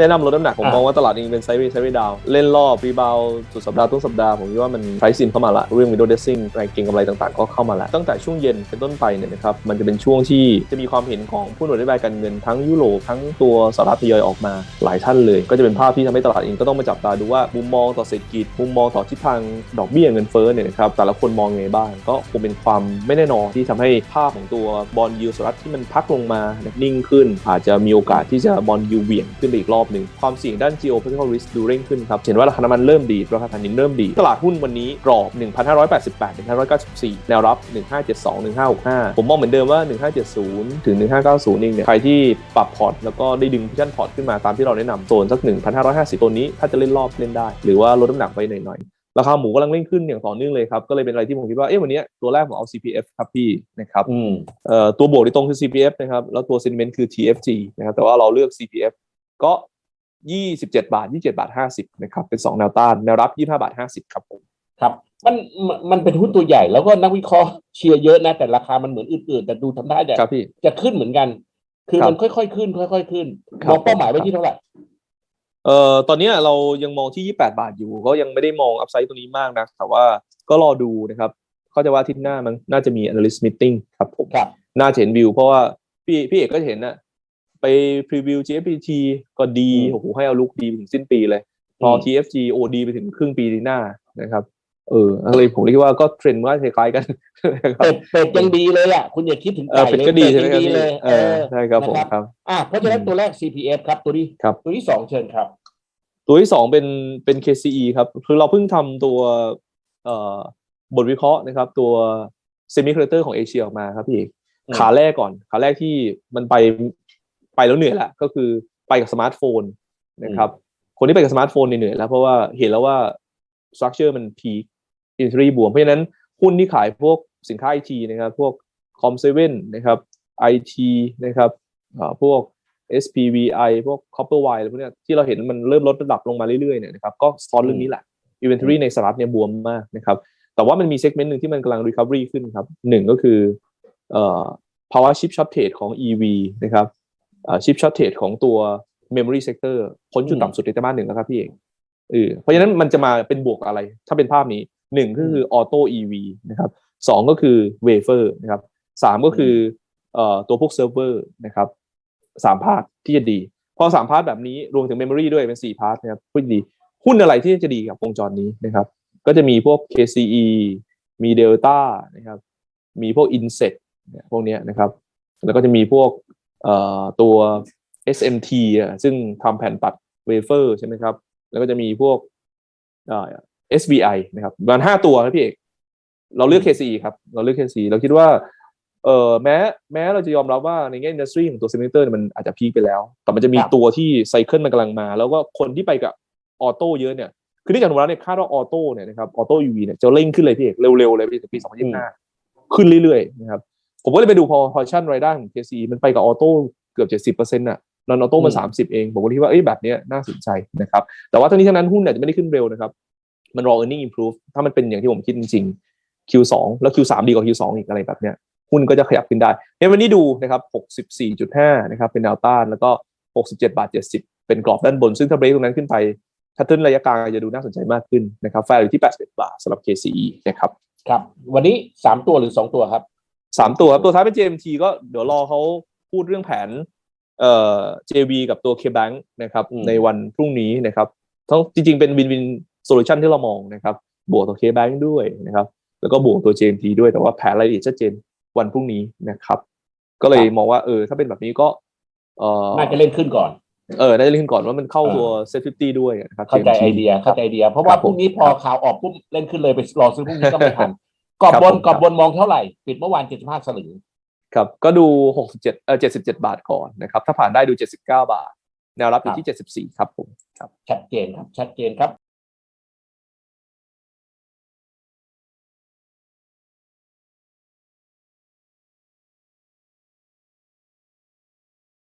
แนะนำลดน้ำหนักผมอะมองว่าตลาดเองเป็นไซด์เวย์ไซด์เวย์ดาว เล่นรอบรีบาวสุดสัปดาห์ต้นสัปดาห์ ผมคิดว่ามันไพรซินเข้ามาละเรื่องวิดโอเดซิ่งแรงเก็งกำไรต่างๆ ก็เข้ามาแล้วตั้งแต่ช่วงเย็นเป็นต้นไปเนี่ยนะครับมันจะเป็นช่วงที่จะมีความเห็นของผู้หน่วยนโยบายการเงินทั้งยุโรปทั้งตัวสหรัฐทยอยออกมาหลายท่านเลย ก็จะเป็นภาพที่ทำให้ตลาดเองก็ต้องมาจับตาดูว่ามุมมองต่อเศรษฐกิจมุมมองต่อทิศทางดอกเบี้ยเงินเฟ้อเนี่ยนะครับแต่ละคนมองยังไงบ้างก็คงเป็นความไม่แน่นอนที่ทำให้ภาพของตัวบอลยูสหรัฐที่มันพักลงมานิ่งขึ้นอาจจะมีโอกาสที่จะบอลยูเหวี่ยงขึ้นไปอีกรอบหนึ่งความเสี่ยงด้าน geopolitical risk ดูเร่งขึ้นครับเห็นว่าราคาน้ำมันเริ่มดีราคาถ่านหินเริ่มดี ตลาดหุ้นวันนี้กรอบ 1,588 1,594 แนวรับ 1572 1565 ผมมองเหมือนเดิมว่า 1570 ถึง 1590เองเนี่ยใครที่ปรับพอร์ตแล้วก็ได้ดึงพิชั่นพอร์ตขึ้นมาตามที่เราแนะนำโซนสัก 1,550 ตัวนี้ถ้าจะเล่นรอบเล่นได้ หรือว่าลดน้ำหนักไปหน่อยๆราคาหมูกำลังเร่งขึ้นอย่างต่อเนื่องเลยครับ ก็เลยเป็นอะไรที่ผมคิดว่า เอ๊ะวันนี้ตัวแรกผมเอา CPF ครับพี่นะครับอืมเอ่อตัวบวกที่ตรงคือ CPF นะครับ แล้วตัว sentiment คือ TFG นะครับ แต่ว่าเราเลือก CPF ก็ 27 บาท 27 บาท 50 นะครับ เป็น 2 แนวต้าน แนวรับ 25 บาท 50 ครับผมครับมันมันมันเป็นหุ้นตัวใหญ่แล้วก็นักวิเคราะห์เชียร์เยอะนะ แต่ราคามันเหมือนอื่นๆ แต่ดูทำท่าจะครับพี่จะขึ้นเหมือนกัน คือครับมันค่อยๆขึ้น ค่อย ๆ ขึ้นครับมองเป้าหมายไว้ที่เท่าไหร่เอ่อตอนเนี้ยเรายังมองที่ 28 บาทอยู่ ก็ยังไม่ได้มองอัพไซด์ตัวนี้มากนะแต่ว่าก็รอดูนะครับ เข้าใจว่าอาทิตย์หน้ามันน่าจะมี analyst meeting ครับผมครับน่าจะเห็นวิวเพราะว่าพี่พี่เอกก็จะเห็นนะ ไปพรีวิว GFPT ก็ดีอืมโอ้โหให้เอาลุกดีไปถึงสิ้นปีเลย พออืม TFG โอดีไปถึงครึ่งปีหน้านะครับ เอออะไรผมเลยคิดว่าก็เทรนด์ว่าคล้ายๆกันนะครับเป็ดเป็ดยังดีเลยอะคุณอย่าคิดถึงเออไก่เป็นเลยก็ดีใช่ไหมครับเป็พี่เลยเออใช่ครับผมนะครับครับอะเพราะฉะนั้นตัวแรก CPF ครับตัวที่ครับตัวที่สองเชิญครับ ตัวที่สองเป็นเป็น KCE ครับ คือเราเพิ่งทำตัวเอ่อบทวิเคราะห์นะครับ ตัว semi conductor ของเอเชียออกมาครับพี่เอกอืมขาแรกก่อน ขาแรกที่มันไป ไปแล้วเหนื่อยละก็คือไปกับสมาร์ทโฟนนะครับ คนที่ไปกับสมาร์ทโฟนเนี่ยเหนื่อยแล้วเพราะว่าเห็นแล้วว่า structure มัน peak inventory บวม เพราะฉะนั้นหุ้นที่ขายพวกสินค้าไอทีนะครับ พวก com 7นะครับ IT นะครับเอ่อพวก SPVI พวก Copperwire อะไรพวกเนี้ยที่เราเห็นมันเริ่มลดระดับลงมาเรื่อยๆเนี่ยนะครับก็สะท้อนเรื่องนี้แหละ inventory ในสหรัฐเนี่ยบวมมากนะครับ แต่ว่ามันมีเซกเมนต์หนึ่งที่มันกำลัง recovery ขึ้นครับหนึ่งก็คือเอ่อภาวะ chip shortage ของ EV นะครับ เอ่อ chip shortage ของตัว memory sector พ้นจุดต่ำสุดในไตรมาสหนึ่งแล้วครับพี่เอกเออเพราะฉะนั้นมันจะมาเป็นบวกอะไร ถ้าเป็นภาพนี้หนึ่งก็คือ auto EV นะครับสองก็คือ wafer นะครับสามก็คือเอ่อตัวพวก server นะครับสามพาร์ทที่จะดี พอสามพาร์ทแบบนี้รวมถึง memory ด้วยเป็นสี่พาร์ทนะครับพูดดี หุ้นอะไรที่จะดีกับวงจรนี้นะครับ ก็จะมีพวก KCE มี Delta นะครับ มีพวก Inset เนี่ยพวกเนี้ยนะครับ แล้วก็จะมีพวกเอ่อ ตัว SMT อะซึ่งทำแผ่นตัดเวเฟอร์ใช่ไหมครับ แล้วก็จะมีพวกเอ่อ SVI นะครับประมาณห้าตัวครับพี่เอกเราเลือก KCE ครับ เราเลือก KCE เราคิดว่าเออแม้แม้เราจะยอมรับว่าในแง่อินดัสทรีของตัวเซมิเตอร์มันอาจจะพีคไปแล้ว แต่มันจะมีครับตัวที่ไซเคิลมันกำลังมา แล้วก็คนที่ไปกับออโต้เยอะเนี่ย คือที่จากนุรัตน์เนี่ยคาดว่าออโต้เนี่ยนะครับออโต้ยูวีเนี่ยจะเร่งขึ้นเลยพี่เอกเร็วๆเลยพี่ถึงปี2025ขึ้นเรื่อยๆนะครับ ผมก็เลยไปดูพอพอชั่นรายได้ของ KC มันไปกับออโต้เกือบ70%น่ะนอนออโต้มันอืม30เอง ผมก็คิดว่าเอ้ยแบบเนี้ยน่าสนใจนะครับ แต่ว่าทั้งนี้ทั้งนั้นหุ้นอาจจะไม่ได้ขึ้นเร็วนะครับ มันรอ earning improve ถ้ามันเป็นอย่างที่ผมคิดจริง ๆ Q2 แล้ว Q3 ดีกว่า Q2 อีกอะไรแบบเนี้ยหุ้นก็จะขยับขึ้นได้ในวันนี้ดูนะครับ64.5นะครับเป็นแนวต้านแล้วก็ 67บาท70 เป็นกรอบด้านบน ซึ่งถ้าเบรกตรงนั้นขึ้นไปถ้าทึนระยะกลางจะดูน่าสนใจมากขึ้นนะครับแฟร์อยู่ที่81บาทสำหรับ KCE นะครับครับ วันนี้สามตัวหรือสองตัวครับ สามตัวครับตัวท้ายเป็น JMT ก็เดี๋ยวรอเขาพูดเรื่องแผนเอ่อ JV กับตัว KBank นะครับอืมในวันพรุ่งนี้นะครับ ทั้งจริงๆ เป็นวินวินโซลูชันที่เรามองนะครับ บวกตัว KBank ด้วยนะครับ แล้วก็บวกตัว JMT ด้วยแต่ว่าแผนรายละเอียดชัดเจนวันพรุ่งนี้นะครับ ก็เลยมองว่าเออถ้าเป็นแบบนี้ก็เออน่าจะเล่นขึ้นก่อน เออได้เล่นก่อนว่ามันเข้าตัว Set 50ด้วยนะครับเข้าใจ JMT ไอเดียเข้าใจไอเดีย เพราะคว่ารับพรุ่งนี้พอข่าวออกปุ๊บเล่นขึ้นเลยไปรอซื้อพรุ่งนี้ก็ไม่ทัน กรอบครับบนผมกรอบบนมองเท่าไหร่ ปิดเมื่อวาน75สลึงครับก็ดู67เอ่อ77บาทก่อนนะครับ ถ้าผ่านได้ดู79บาท แนวรับอยู่ที่74ครับผมครับชัดเจนครับชัดเจนครับ